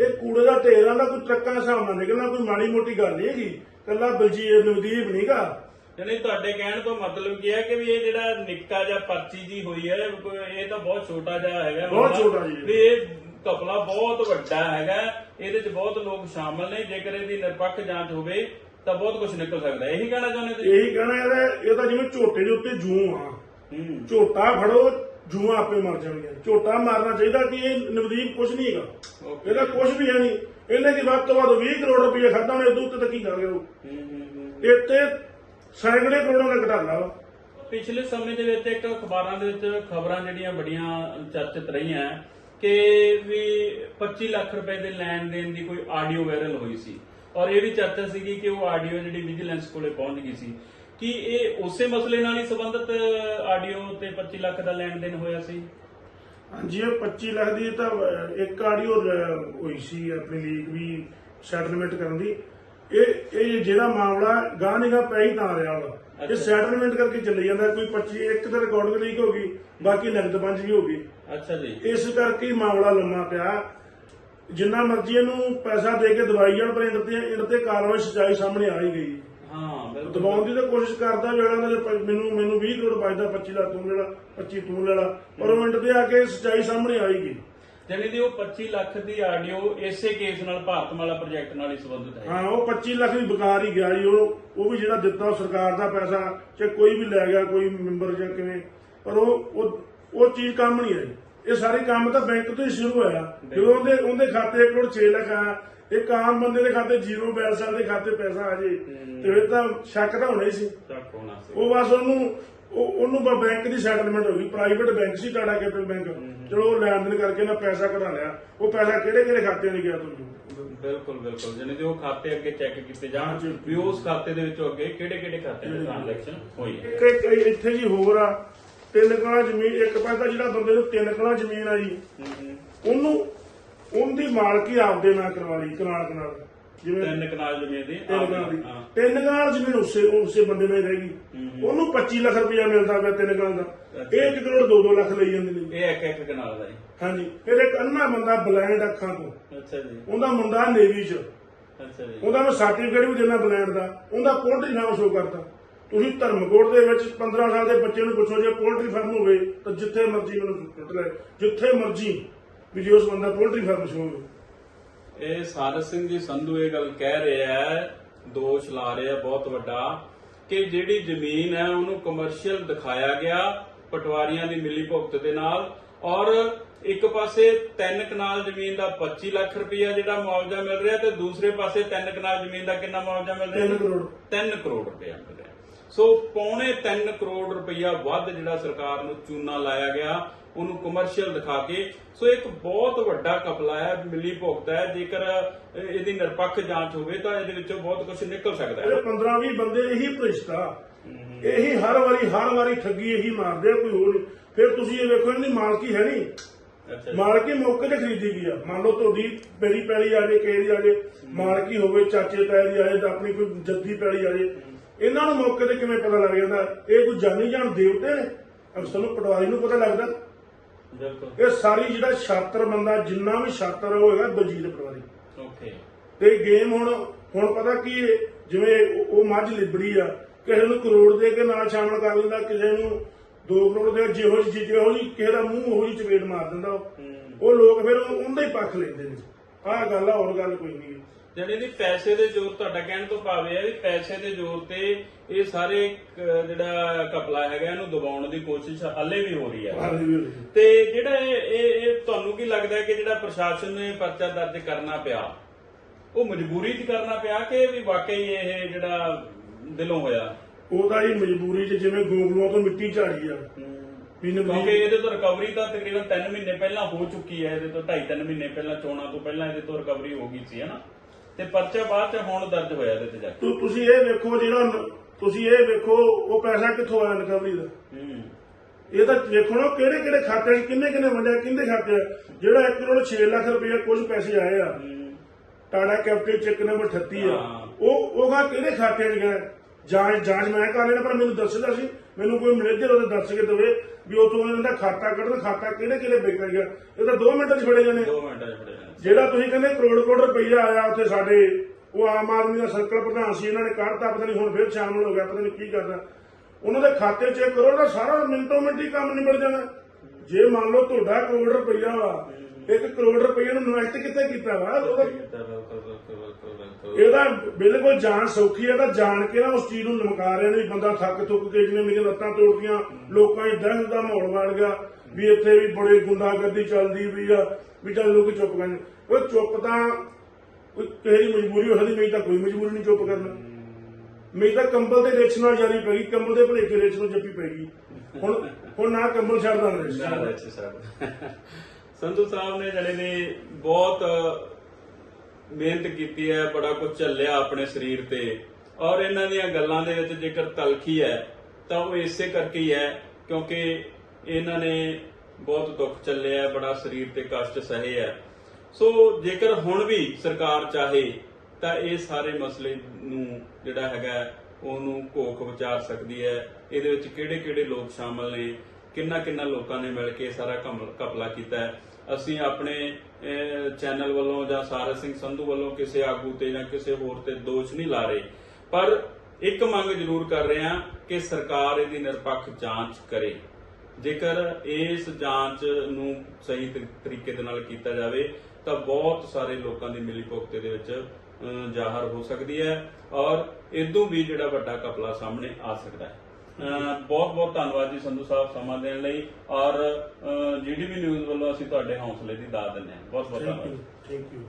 Speaker 2: ਇਹ ਕੂੜੇ ਦਾ ਢੇਰਾਂ ਦਾ ਕੋਈ ਟਰੱਕਾਂ ਦੇ ਹਿਸਾਬ ਨਾਲ ਨਿਕਲਣਾ ਕੋਈ ਮਾੜੀ ਮੋਟੀ ਗੱਲ ਨਹੀਂ ਹੈਗੀ। ਕੱਲਾ ਬਲਜੀਤ ਨਵਦੀਪ ਨਹੀਂਗਾ
Speaker 1: ਯਾਨੀ ਤੁਹਾਡੇ ਕਹਿਣ ਤੋਂ ਮਤਲਬ ਕੀ ਹੈ ਕਿ ਵੀ ਇਹ ਜਿਹੜਾ ਨਿੱਕਾ ਜਿਹਾ ਪਰਚੀ ਜੀ ਹੋਈ ਹੈ ਇਹ ਤਾਂ ਬਹੁਤ ਛੋਟਾ ਜਿਹਾ ਹੈਗਾ।
Speaker 2: ਬਹੁਤ। ਛੋਟਾ ਜੀ।
Speaker 1: ਵੀ ਇਹ ਕਪਲਾ ਬਹੁਤ ਵੱਡਾ ਹੈਗਾ। ਇਹਦੇ 'ਚ ਬਹੁਤ ਲੋਕ ਸ਼ਾਮਲ ਨੇ। ਜੇਕਰ ਇਹਦੀ ਨਿਰਪੱਖ ਜਾਂਚ ਹੋਵੇ ਤਾਂ ਬਹੁਤ ਕੁਝ ਨਿਕਲ ਸਕਦਾ। ਇਹੀ ਕਹਿਣਾ ਚਾਹੁੰਦੇ ਤੁਸੀਂ?
Speaker 2: ਇਹੀ ਕਹਿਣਾ ਇਹਦਾ ਇਹ ਤਾਂ ਜਿਵੇਂ ਝੋਟੇ ਦੇ ਉੱਤੇ ਜੂੰ ਆ। ਝੋਟਾ ਫੜੋ ਜੂਆਂ ਆਪੇ ਮਰ ਜਾਣਗੀਆਂ। ਝੋਟਾ ਮਾਰਨਾ ਚਾਹੀਦਾ ਕਿ ਇਹ ਨਵਦੀਪ ਕੁਝ ਨਹੀਂ ਹੈਗਾ। ਇਹਦਾ ਕੁਝ ਵੀ ਹੈ ਨਹੀਂ। ਇਹਨੇ ਕੀ ਵੱਧ ਤੋਂ ਵੱਧ 20 ਕਰੋੜ ਰੁਪਏ ਖਾਦਾ ਉਹਨੇ ਦੁੱਧ ਤੇ ਕੀ ਕਰ ਗਿਆ ਉਹ?
Speaker 1: ਹੂੰ, ਹੂੰ, ਹੂੰ।
Speaker 2: ਇੱਥੇ ਸੈਂਕੜੇ ਕਰੋੜਾਂ ਦਾ ਘਟਾਲਾ ਵਾ।
Speaker 1: ਪਿਛਲੇ ਸਮੇਂ ਦੇ ਵਿੱਚ ਇੱਕ ਅਖਬਾਰਾਂ ਦੇ ਵਿੱਚ ਖਬਰਾਂ ਜਿਹੜੀਆਂ ਬੜੀਆਂ ਚਰਚਿਤ ਰਹੀਆਂ ਕਿ ਵੀ 25 ਲੱਖ ਰੁਪਏ ਦੇ ਲੈਣ ਦੇਣ ਦੀ ਕੋਈ ਆਡੀਓ ਵਾਇਰਲ ਹੋਈ ਸੀ। ਔਰ ਇਹ ਵੀ ਚਰਚਾ ਸੀਗੀ ਕਿ ਉਹ ਆਡੀਓ ਜਿਹੜੀ ਵਿਜੀਲੈਂਸ ਕੋਲੇ ਪਹੁੰਚ ਗਈ ਸੀ। ਕੀ ਇਹ ਉਸੇ ਮਸਲੇ ਨਾਲ ਹੀ ਸੰਬੰਧਿਤ ਆਡੀਓ ਤੇ 25 ਲੱਖ ਦਾ ਲੈਣ ਦੇਣ ਹੋਇਆ ਸੀ?
Speaker 2: ਹਾਂਜੀ ਇਹ 25 ਲੱਖ ਦੀ ਤਾਂ ਇੱਕ ਆਡੀਓ ਹੋਈ ਸੀ ਆਪਣੀ ਲੀਕ ਵੀ ਸੈਟਲਮੈਂਟ ਕਰਨ ਦੀ। ਇਹ ਇਹ ਜਿਹੜਾ ਮਾਮਲਾ ਨਿਗਾ ਪੈ ਹੀ ਤਾਂ ਰਿਹਾ ਵਾ। ਇਹ। ਸੈਟਲਮੈਂਟ ਕਰਕੇ ਚੱਲੀ ਜਾਂਦਾ ਕੋਈ 25 ਇੱਕ ਤਾਂ ਰਿਕਾਰਡਿੰਗ ਲੀਕ ਹੋ ਗਈ ਬਾਕੀ ਨਗਦ ਪੰਜ ਵੀ ਹੋ ਗਈ।
Speaker 1: ਅੱਛਾ ਜੀ।
Speaker 2: ਇਸ ਕਰਕੇ ਮਾਮਲਾ ਲੰਮਾ ਪਿਆ। ਜਿੰਨਾ ਮਰਜ਼ੀ ਇਹਨੂੰ ਪੈਸਾ ਦੇ ਕੇ ਦਵਾਈ ਜਾਣ ਪਰ ਇਹਨਾਂ ਤੇ ਇਹਨਾਂ ਤੇ ਕਾਰਵਾਈ ਸਚਾਈ ਸਾਹਮਣੇ ਆ ਹੀ ਗਈ।
Speaker 1: ਹਾਂ ਬਿਲਕੁਲ।
Speaker 2: ਦਬਾਉਣ ਦੀ ਤਾਂ ਕੋਸ਼ਿਸ਼ ਕਰਦਾ ਜਿਹੜਾ ਉਹਨਾਂ ਦੇ ਪ- ਮੈਨੂੰ ਮੈਨੂੰ 20 ਕਰੋੜ ਬਚਦਾ 25 ਲੱਖ ਤੂੰ ਲੈਣਾ 25 ਤੂੰ ਲੈਣਾ ਪਰ ਉਹ ਮਿੰਟ ਤੇ ਆ ਕੇ ਸਚਾਈ ਸਾਹਮਣੇ ਆਏਗੀ।
Speaker 1: ਜਾਣੀ ਦੀ ਉਹ 25 ਲੱਖ ਦੀ ਆਡੀਓ ਇਸੇ ਕੇਸ ਨਾਲ ਭਾਰਤਮਾਲਾ ਪ੍ਰੋਜੈਕਟ ਨਾਲ ਹੀ ਸੰਬੰਧਿਤ ਹੈ।
Speaker 2: ਹਾਂ ਉਹ 25 ਲੱਖ ਵੀ ਬਕਾਰ ਹੀ ਗਿਆ ਜੀ ਉਹ ਉਹ ਵੀ ਜਿਹੜਾ ਦਿੱਤਾ ਸਰਕਾਰ ਦਾ ਪੈਸਾ ਚਾਹੇ ਕੋਈ ਵੀ ਲੈ ਗਿਆ ਕੋਈ ਮੈਂਬਰ ਜਾਂ ਕਿਵੇਂ ਪਰ ਉਹ ਉਹ ਉਹ ਚੀਜ਼ ਕੰਮ ਨਹੀਂ ਆਈ। ਇਹ ਸਾਰੇ ਕੰਮ ਤਾਂ ਬੈਂਕ ਤੋਂ ਹੀ ਸ਼ੁਰੂ ਹੋਇਆ। ਜਦੋਂ ਉਹਦੇ ਉਹਦੇ ਖਾਤੇ 1 ਕਰੋੜ 6 ਲੱਖ ਆ ਇੱਕ ਆਮ ਬੰਦੇ ਦੇ ਖਾਤੇ ਜ਼ੀਰੋ ਬੈਲੈਂਸ ਵਾਲੇ ਦੇ ਖਾਤੇ ਪੈਸਾ ਆ ਜੇ। ਤੇ ਫਿਰ ਤਾਂ ਸ਼ੱਕ ਤਾਂ ਹੋਣਾ ਹੀ ਸੀ।
Speaker 1: ਚੱਕ ਹੋਣਾ ਸੀ।
Speaker 2: ਉਹ ਬਸ ਉਹਨੂੰ ਉਹ- ਉਹਨੂੰ ਬਸ ਬੈਂਕ ਦੀ ਸੈਟਲਮੈਂਟ ਹੋ ਗਈ। ਪ੍ਰਾਈਵੇਟ ਬੈਂਕ ਸੀ ਟਾਟਾ ਕੈਪੀਟਲ ਬੈਂਕ ਚਲੋ ਉਹ ਲੈਣ ਦੇਣ ਕਰਕੇ ਨਾ ਪੈਸਾ ਕਢਾ ਲਿਆ। ਉਹ ਪੈਸਾ ਕਿਹੜੇ ਕਿਹੜੇ ਖਾਤੇ 'ਚ ਗਿਆ ਤੁਹਾਨੂੰ?
Speaker 1: ਬਿਲਕੁਲ ਬਿਲਕੁਲ। ਜਾਣੀ ਕਿ ਉਹ ਖਾਤੇ ਅੱਗੇ ਚੈੱਕ ਕੀਤੇ ਜਾਣ। ਵੀ ਉਸ ਖਾਤੇ ਦੇ ਵਿੱਚੋਂ ਅੱਗੇ ਕਿਹੜੇ ਕਿਹੜੇ ਖਾਤਿਆਂ ਦੀ ਟ੍ਰਾਂਜੈਕਸ਼ਨ ਹੋਈ ਹੈ
Speaker 2: ਇੱਥੇ ਜੀ ਹੋਰ ਆ। ਤਿੰਨ ਕਣਾ ਜ਼ਮੀਨ ਇੱਕ ਪਾਸਾ ਜਿਹੜਾ ਬੰਦੇ ਨੂੰ ਤਿੰਨ ਕਣਾ ਜ਼ਮੀਨ ਆ ਜੀ ਉਹਨੂੰ ਉਹਦੀ ਮਾਲਕੀ ਆਪਦੇ ਨਾਂ ਕਰਵਾ ਲਈ ਕਨਾਲ ਕਨਾਲ। ਜਿਵੇਂ
Speaker 1: ਤਿੰਨ ਕਨਾਲ ਜ਼ਮੀਨ ਦੀ
Speaker 2: ਤਿੰਨ ਕਨਾਲ ਦੀ।
Speaker 1: ਹਾਂ।
Speaker 2: ਤਿੰਨ ਕਨਾਲ ਜ਼ਮੀਨ ਉਸੇ ਉਸੇ ਬੰਦੇ ਨਾਲ ਹੀ ਰਹਿ ਗਈ। ਉਹਨੂੰ 25 ਲੱਖ ਰੁਪਇਆ ਮਿਲਦਾ ਪਿਆ ਤਿੰਨ ਕਨਾਲ ਦਾ। ਇਹ 1 ਕਰੋੜ 2-2 ਲੱਖ ਲਈ ਜਾਂਦੇ ਨੇ।
Speaker 1: ਇਹ ਇੱਕ ਇੱਕ ਕਨਾਲ ਦਾ ਜੀ।
Speaker 2: ਹਾਂਜੀ। ਫਿਰ ਇੱਕ ਅੰਨਾ ਬੰਦਾ ਬਲੈਂਡ ਅੱਖਾਂ ਤੋਂ।
Speaker 1: ਅੱਛਾ ਜੀ।
Speaker 2: ਉਹਦਾ ਮੁੰਡਾ ਨੇਵੀ 'ਚ।
Speaker 1: ਅੱਛਾ ਜੀ।
Speaker 2: ਉਹਦਾ ਮੈਂ ਸਰਟੀਫਿਕੇਟ ਵੀ ਦੇਣਾ ਬਲੈਂਡ ਦਾ। ਉਹਦਾ ਪੋਲਟਰੀ ਫਾਰਮ ਸ਼ੋ ਕਰਤਾ ਤੁਸੀਂ ਧਰਮਕੋਟ ਦੇ ਵਿੱਚ 15 ਸਾਲ ਦੇ ਬੱਚੇ ਨੂੰ ਪੁੱਛੋ ਜੇ ਪੋਲਟਰੀ ਫਾਰਮ ਹੋਵੇ ਤਾਂ ਜਿੱਥੇ ਮਰਜ਼ੀ ਮੈਨੂੰ ਟੁੱਟ ਲੈ ਜਿੱਥੇ ਮਰਜ਼ੀ ਵੀ ਜੇ ਉਸ ਬੰਦਾ ਪੋਲਟਰੀ ਫਾਰਮ ਸ਼ੋ ਹੋਵੇ।
Speaker 1: ਇਹ ਸਾਰਸ ਸਿੰਘ ਜੀ ਸੰਧੂ ਇਹ ਗੱਲ ਕਹਿ ਰਿਹਾ ਹੈ ਦੋਸ਼ ਲਾ ਰਿਹਾ ਬਹੁਤ ਵੱਡਾ ਕਿ ਜਿਹੜੀ ਜ਼ਮੀਨ ਹੈ ਉਹਨੂੰ ਕਮਰਸ਼ੀਅਲ ਦਿਖਾਇਆ ਗਿਆ ਪਟਵਾਰੀਆਂ ਦੀ ਮਿਲੀ ਭੁਗਤ ਦੇ ਨਾਲ ਔਰ ਇੱਕ ਪਾਸੇ ਤਿੰਨ ਕਨਾਲ ਜ਼ਮੀਨ ਦਾ 25 ਲੱਖ ਰੁਪਇਆ ਜਿਹੜਾ ਮੁਆਵਜ਼ਾ ਮਿਲ ਰਿਹਾ ਤੇ ਦੂਸਰੇ ਪਾਸੇ ਤਿੰਨ ਕਨਾਲ ਜ਼ਮੀਨ ਦਾ ਕਿੰਨਾ ਮੁਆਵਜ਼ਾ ਮਿਲ ਰਿਹਾ?
Speaker 2: 3 ਕਰੋੜ।
Speaker 1: 3 ਕਰੋੜ ਰੁਪਇਆ ਮਿਲ ਰਿਹਾ। ਸੋ ਪੌਣੇ 3 ਕਰੋੜ ਰੁਪਇਆ ਵੱਧ ਜਿਹੜਾ ਸਰਕਾਰ ਨੂੰ ਚੂਨਾ ਲਾਇਆ ਗਿਆ ਉਹਨੂੰ ਕਮਰਸ਼ੀਅਲ ਦਿਖਾ ਕੇ। ਸੋ ਇੱਕ ਬਹੁਤ ਵੱਡਾ ਕਪਲਾ ਹੈ ਮਿਲੀ ਭੁਗਤ ਹੈ। ਜੇਕਰ ਇਹ- ਇਹਦੀ ਨਿਰਪੱਖ ਜਾਂਚ ਹੋਵੇ ਤਾਂ ਇਹਦੇ ਵਿੱਚੋਂ ਬਹੁਤ ਕੁਝ ਨਿਕਲ ਸਕਦਾ ਹੈ।
Speaker 2: ਇਹ 15 20 ਬੰਦੇ ਇਹੀ ਭ੍ਰਿਸ਼ਟਾ ਇਹੀ ਹਰ ਵਾਰੀ ਹਰ ਵਾਰੀ ਠੱਗੀ ਇਹੀ ਮਾਰਦੇ ਕੋਈ ਹੋਰ ਫਿਰ ਤੁਸੀਂ ਇਹ ਵੇਖੋ ਇਹਦੀ ਮਾਲਕੀ ਹੈ ਨਹੀਂ। ਮਾਲਕੀ ਮੌਕੇ ਤੇ ਖਰੀਦੀ ਗਈ ਆ। ਮੰਨ ਲਓ ਤੁਹਾਡੀ ਮੇਰੀ ਪੈਲੀ ਆ ਜੇ ਕਿਸੇ ਦੀ ਆ ਜੇ ਮਾਲਕੀ ਹੋਵੇ ਚਾਚੇ ਤਾਏ ਦੀ ਆ ਜੇ ਤਾਂ ਆਪਣੀ ਕੋਈ ਜੱਦੀ ਪੈਲੀ ਆ ਜੇ ਇਹਨਾਂ ਨੂੰ ਮੌਕੇ ਤੇ ਕਿਵੇਂ ਪਤਾ ਲੱਗ ਜਾਂਦਾ? ਇਹ ਕੋਈ ਜਾਣੀ ਜਾਣ ਦੇਵਤੇ ਨੇ? ਅਕਸਰ ਨੂੰ ਪਟਵਾਰੀ ਨੂੰ ਪਤਾ ਲੱਗਦਾ।
Speaker 1: ਬਿਲਕੁਲ।
Speaker 2: ਇਹ ਸਾਰੀ ਜਿਹੜਾ ਛਾਤਰ ਬੰਦਾ ਜਿੰਨਾ ਵੀ ਛਾਤਰ ਹੋਏਗਾ ਬਲਜੀਤ ਪਟਵਾਰੀ।
Speaker 1: ਓਕੇ
Speaker 2: ਤੇ ਗੇਮ ਹੁਣ ਹੁਣ ਪਤਾ ਕੀ ਹੈ, ਜਿਵੇਂ ਉਹ- ਮੱਝ ਲਿਬੜੀ ਆ ਕਿਸੇ ਨੂੰ ਕਰੋੜ ਦੇ ਕੇ ਨਾਲ ਸ਼ਾਮਲ ਕਰ ਲੈਂਦਾ ਕਿਸੇ ਨੂੰ 2 ਕਰੋੜ ਦੇ ਜਿਹੋ ਜੀ ਜਿਹੋ ਜੀ ਕਿਸੇ ਦਾ ਮੂੰਹ ਉਹੋ ਜੀ ਚਪੇੜ ਮਾਰ ਦਿੰਦਾ ਉਹ। ਲੋਕ ਫਿਰ ਉਹਦਾ ਹੀ ਪੱਖ ਲੈਂਦੇ ਨੇ। ਆਹ ਗੱਲ ਆ ਹੋਰ ਗੱਲ ਕੋਈ ਨਹੀਂ
Speaker 1: ਜਿਹੜੇ ਦੀ ਪੈਸੇ ਦੇ ਜ਼ੋਰ ਤੁਹਾਡਾ ਕਹਿਣ ਤੋਂ ਭਾਵੇਂ ਹੈ ਵੀ ਪੈਸੇ ਦੇ ਜ਼ੋਰ ਤੇ ਇਹ ਸਾਰੇ ਜਿਹੜਾ ਕਪਲਾ ਹੈਗਾ ਇਹਨੂੰ ਦਬਾਉਣ ਦੀ ਕੋਸ਼ਿਸ਼ ਹੱਲੇ ਵੀ ਹੋ ਰਹੀ ਹੈ
Speaker 2: ਬਾਹਰ ਦੀ ਵੀ ਹੋਈ।
Speaker 1: ਤੇ ਜਿਹੜਾ ਇਹ ਇਹ ਇਹ ਤੁਹਾਨੂੰ ਕੀ ਲੱਗਦਾ ਹੈ ਕਿ ਜਿਹੜਾ ਪ੍ਰਸ਼ਾਸਨ ਨੂੰ ਇਹ ਪਰਚਾ ਦਰਜ ਕਰਨਾ ਪਿਆ ਉਹ ਮਜਬੂਰੀ 'ਚ ਕਰਨਾ ਪਿਆ ਕਿ ਵੀ ਵਾਕਈ ਇਹ ਜਿਹੜਾ ਦਿਲੋਂ ਹੋਇਆ?
Speaker 2: ਉਹਦਾ ਹੀ ਮਜਬੂਰੀ 'ਚ ਜਿਵੇਂ ਗੋਂਗਲੂਆਂ ਤੋਂ ਮਿੱਟੀ ਝਾੜੀ ਆ। ਵੀ
Speaker 1: ਕਿਉਂਕਿ ਇਹਦੇ ਤੋਂ ਰਿਕਵਰੀ ਤਾਂ ਤਕਰੀਬਨ 3 ਮਹੀਨੇ ਪਹਿਲਾਂ ਹੋ ਚੁੱਕੀ ਹੈ ਇਹਦੇ ਤੋਂ 2.5 ਮਹੀਨੇ ਪਹਿਲਾਂ ਚੋਣਾਂ ਤੋਂ ਪਹਿਲਾਂ ਇਹਦੇ ਤੋਂ ਰਿਕਵਰੀ ਹੋ ਗਈ ਸੀ ਹਨਾ ਤੇ ਪਰਚਾ ਬਾਅਦ ਚ ਹੁਣ ਦਰਜ ਹੋਇਆ ਇਹਦੇ ਤੇ ਜਾ ਕੇ।
Speaker 2: ਤੂੰ ਤੁਸੀਂ ਇਹ ਵੇਖੋ ਜਿਹੜਾ ਨ- ਤੁਸੀਂ ਇਹ ਵੇਖੋ ਉਹ ਪੈਸਾ ਕਿੱਥੋਂ ਆਇਆ ਰਿਕਵਰੀ ਦਾ?
Speaker 1: ਹੂੰ।
Speaker 2: ਇਹ ਤਾਂ ਵੇਖੋ ਨਾ ਕਿਹੜੇ ਕਿਹੜੇ ਖਾਤੇ 'ਚ ਕਿੰਨੇ ਕਿੰਨੇ ਵੰਡਿਆ ਕਿੰਦੇ ਖਾਤੇ 'ਚ? ਜਿਹੜਾ 1 ਕਰੋੜ 6 ਲੱਖ ਰੁਪਏ ਕੁਝ ਪੈਸੇ ਆਏ ਆ।
Speaker 1: ਹੂੰ।
Speaker 2: ਟਾਟਾ ਕੈਪੀਟਲ ਚੈੱਕ ਨੰਬਰ 38 ਆ।
Speaker 1: ਹਾਂ।
Speaker 2: ਉਹ ਉਹਗਾ ਕਿਹੜੇ ਖਾਤੇ 'ਚ ਜਾਂਚ ਜਾਂਚ ਮੈਂ ਕਰ ਲੈਣਾ ਪਰ ਮੈਨੂੰ ਦੱਸਦਾ ਸੀ। ਮੈਨੂੰ ਕੋਈ ਮੈਨੇਜਰ ਉਹਦੇ ਦੱਸ ਕੇ ਦਵੇ ਵੀ ਉਥੋਂ ਇਹਨਾਂ ਦਾ ਖਾਤਾ ਕੱਢਣ ਖਾਤਾ ਕਿਹੜੇ ਕਿਹੜੇ ਬੈਂਕਾਂ ਗਿਆ ਇਹ ਤਾਂ 2 ਮਿੰਟਾਂ 'ਚ ਫੜੇ ਜਾਣੇ।
Speaker 1: ਦੋ ਮਿੰਟਾਂ ਚ ਫੜੇ ਜਾਣੇ।
Speaker 2: ਜਿਹੜਾ ਤੁਸੀਂ ਕਹਿੰਦੇ ਕਰੋੜ ਕਰੋੜ ਰੁਪਈਆ ਆਇਆ ਉੱਥੇ ਸਾਡੇ ਉਹ ਆਮ ਆਦਮੀ ਦਾ ਸਰਕਲ ਪ੍ਰਧਾਨ ਸੀ ਇਹਨਾਂ ਨੇ ਕੱਢਤਾ ਪਤਾ ਨਹੀਂ ਹੁਣ ਫਿਰ ਸ਼ਾਮਲ ਹੋ ਗਿਆ ਪਤਾ ਨਹੀਂ ਕੀ ਕਰਦਾ ਉਹਨਾਂ ਦੇ ਖਾਤੇ ਚੈੱਕ ਕਰੋ ਤਾਂ ਸਾਰਾ ਮਿੰਟੋ ਮਿੰਟ ਹੀ ਕੰਮ ਨਿਬੜ ਜਾਣਾ। ਜੇ ਮੰਨ ਲਓ ਤੁਹਾਡਾ ਕਰੋੜ ਰੁਪਈਆ ਵਾ ਇੱਕ ਕਰੋੜ ਰੁਪਈਆ ਨੂੰ ਇਨਵੈਸਟ ਕਿੱਥੇ ਕੀਤਾ ਵਾ? ਉਹਦਾ। ਇਹਦਾ ਬਿਲਕੁਲ ਜਾਣ ਸੌਖੀ ਹੈ ਤਾਂ ਜਾਣ ਕੇ ਨਾ ਉਸ ਚੀਜ਼ ਨੂੰ ਲਮਕਾ ਰਹੇ ਨੇ ਵੀ ਬੰਦਾ ਥੱਕ ਥੁੱਕ ਕੇ ਜਿਵੇਂ ਮੇਰੀਆਂ ਲੱਤਾਂ ਤੋੜਦੀਆਂ ਲੋਕਾਂ 'ਚ ਦਹਿਸ਼ਤ ਦਾ ਮਾਹੌਲ ਬਣ ਗਿਆ ਵੀ ਇੱਥੇ ਵੀ ਬੜੇ ਗੁੰਡਾਗਰਦੀ ਚੱਲਦੀ ਵੀ ਆ ਵੀ ਚੱਲ ਲੋਕ ਚੁੱਪ ਕਰਨ। ਉਹ ਚੁੱਪ ਤਾਂ ਕੋਈ ਕਿਸੇ ਦੀ ਮਜਬੂਰੀ ਹੋ ਸਕਦੀ ਨਹੀਂ ਤਾਂ ਕੋਈ ਮਜਬੂਰੀ ਨਹੀਂ ਚੁੱਪ ਕਰਨਾ। ਮੇਰੀ ਤਾਂ ਕੰਬਲ ਦੇ ਰੇਚ ਨਾਲ ਜਾਰੀ ਪੈ ਗਈ ਕੰਬਲ ਦੇ ਭਲੇਖੇ ਰੇਚ ਨੂੰ ਜੱਪੀ ਪੈ ਗਈ। ਹੁਣ ਹੁਣ ਨਾ ਕੰਬਲ ਛੱਡਦਾ ਨਾ ਰੇਚ।
Speaker 1: ਸੰਧੂ ਸਾਹਿਬ ਨੇ ਜਿਹੜੇ ਨੇ ਬਹੁਤ ਮਿਹਨਤ ਕੀਤੀ ਹੈ, ਬੜਾ ਕੁਝ ਝੱਲਿਆ ਆਪਣੇ ਸਰੀਰ ਤੇ। ਔਰ ਇਹਨਾਂ ਦੀਆਂ ਗੱਲਾਂ ਦੇ ਵਿੱਚ ਜੇਕਰ ਤਲਖੀ ਹੈ, ਤਾਂ ਉਹ ਇਸੇ ਕਰਕੇ ਹੀ ਹੈ, ਕਿਉਂਕਿ ਇਹਨਾਂ ਨੇ ਬਹੁਤ ਦੁੱਖ ਝੱਲਿਆ ਬੜਾ ਸਰੀਰ ਤੇ ਕਸ਼ਟ ਸਹੇ ਹੈ। ਸੋ ਜੇਕਰ ਹੁਣ ਵੀ ਸਰਕਾਰ ਚਾਹੇ, ਤਾਂ ਇਹ ਸਾਰੇ ਮਸਲੇ ਨੂੰ ਜਿਹੜਾ ਹੈਗਾ, ਉਹਨੂੰ ਘੋਖ ਵਿਚਾਰ ਸਕਦੀ ਹੈ। ਇਹਦੇ ਵਿੱਚ ਕਿਹੜੇ ਕਿਹੜੇ ਲੋਕ ਸ਼ਾਮਲ ਨੇ ਕਿੰਨਾ ਕਿੰਨਾ ਲੋਕਾਂ ਨੇ ਮਿਲ ਕੇ ਸਾਰਾ ਕੰਮ ਕਪਲਾ ਕੀਤਾ ਹੈ। ਅਸੀਂ ਆਪਣੇ ਚੈਨਲ ਵੱਲੋਂ ਜਾਂ ਸਾਰਾ ਸਿੰਘ ਸੰਧੂ ਵੱਲੋਂ ਕਿਸੇ ਆਗੂ ਤੇ ਜਾਂ ਕਿਸੇ ਹੋਰ ਤੇ ਦੋਸ਼ ਨਹੀਂ ਲਾ ਰਹੇ। ਪਰ ਇੱਕ ਮੰਗ ਜ਼ਰੂਰ ਕਰ ਰਹੇ ਹਾਂ ਕਿ ਸਰਕਾਰ ਇਹਦੀ ਨਿਰਪੱਖ ਜਾਂਚ ਕਰੇ। ਜੇਕਰ ਇਸ ਜਾਂਚ ਨੂੰ ਸਹੀ ਤਰੀ- ਤਰੀਕੇ ਦੇ ਨਾਲ ਕੀਤਾ ਜਾਵੇ, ਤਾਂ ਬਹੁਤ ਸਾਰੇ ਲੋਕਾਂ ਦੀ ਮਿਲੀ ਭੁਗਤੇ ਦੇ ਵਿੱਚ ਜ਼ਾਹਰ ਹੋ ਸਕਦੀ ਹੈ ਔਰ ਇਦੋਂ ਵੀ ਜਿਹੜਾ ਵੱਡਾ ਕਪਲਾ ਸਾਹਮਣੇ ਆ ਸਕਦਾ ਹੈ। ਬਹੁਤ ਬਹੁਤ ਧੰਨਵਾਦ ਜੀ ਸੰਧੂ ਸਾਹਿਬ ਸਮਾਂ ਦੇਣ ਲਈ ਔਰ ਜੀਡੀਪੀ ਨਿਊਜ਼ ਵੱਲੋਂ ਅਸੀਂ ਤੁਹਾਡੇ ਹੌਸਲੇ ਦੀ ਦਾਦ ਦਿੰਦੇ ਹਾਂ। ਬਹੁਤ ਬਹੁਤ ਧੰਨਵਾਦ।
Speaker 2: Thank you